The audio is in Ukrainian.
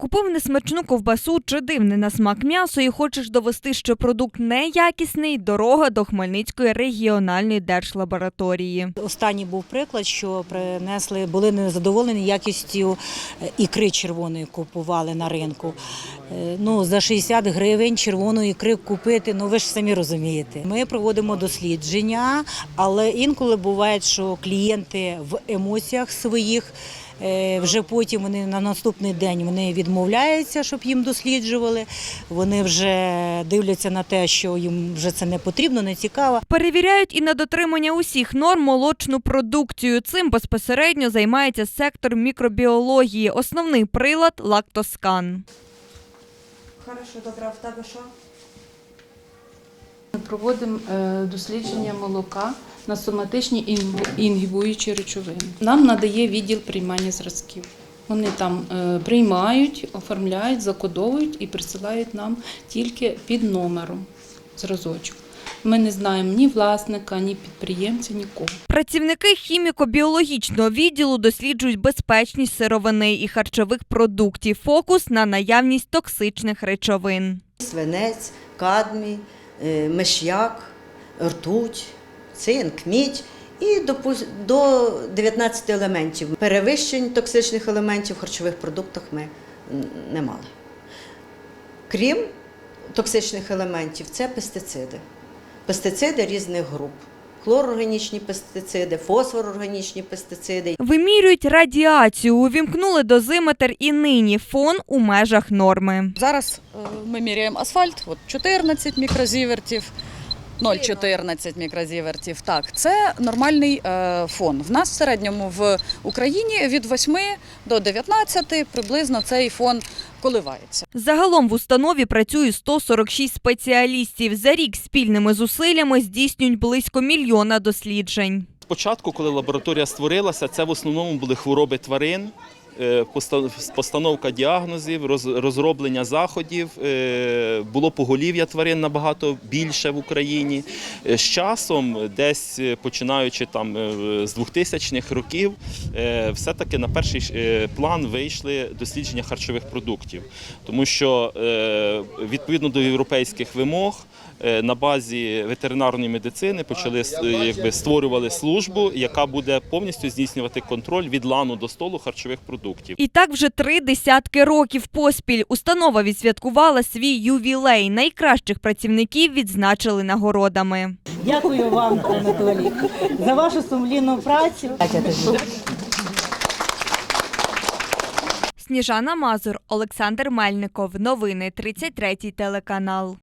Купив несмачну ковбасу чи дивне на смак м'ясо і хочеш довести, що продукт неякісний, дорога до Хмельницької регіональної держлабораторії. Останній був приклад, що принесли, були незадоволені якістю е, ікри червоної купували на ринку. Е, Ну, за 60 гривень червоної ікри купити, ну ви ж самі розумієте. Ми проводимо дослідження, але інколи буває, що клієнти в емоціях своїх. Е, Вже потім вони на наступний день вони відмовляються, щоб їм досліджували. Вони вже дивляться на те, що їм вже це не потрібно, не цікаво. Перевіряють і на дотримання усіх норм молочну продукцію. Цим безпосередньо займається сектор мікробіології. Основний прилад лактоскан. Хорошо, добре, в тебе що? Ми проводимо е, дослідження молока на соматичні інгібу- інгібуючі речовини. Нам надає відділ приймання зразків. Вони там е, приймають, оформляють, закодовують і присилають нам тільки під номером зразочок. Ми не знаємо ні власника, ні підприємця, нікого. Працівники хіміко-біологічного відділу досліджують безпечність сировини і харчових продуктів. Фокус на наявність токсичних речовин. свинець, кадмій, е, миш'як, ртуть, цинк, мідь і до, 19 елементів. Перевищень токсичних елементів в харчових продуктах ми не мали. Крім токсичних елементів, це пестициди. Пестициди різних груп. Хлорорганічні пестициди, фосфорорганічні пестициди. Вимірюють радіацію, увімкнули дозиметр і нині фон у межах норми. Зараз е, ми міряємо асфальт, от 14 мікрозівертів, 0,14 мікрозівертів. Так, це нормальний е, фон. В нас в середньому в Україні від 8 до 19 приблизно цей фон коливається. Загалом в установі працює 146 спеціалістів. За рік спільними зусиллями здійснюють близько мільйона досліджень. Спочатку, коли лабораторія створилася, це в основному були хвороби тварин, постановка діагнозів, розроблення заходів. е, Було поголів'я тварин набагато більше в Україні. Е, З часом, десь е, починаючи там е, з 2000-х років, е, все-таки на перший е, план вийшли дослідження харчових продуктів, тому що е, відповідно до європейських вимог. е, На базі ветеринарної медицини почали е, якби створювали службу, яка буде повністю здійснювати контроль від лану до столу харчових продуктів. І так вже три десятки років поспіль установа відсвяткувала свій ювілей. Найкращих працівників відзначили нагородами. Дякую вам, Анатолій, за вашу сумлінну працю. Сніжана Мазур, Олександр Мельников. Новини 33 телеканал.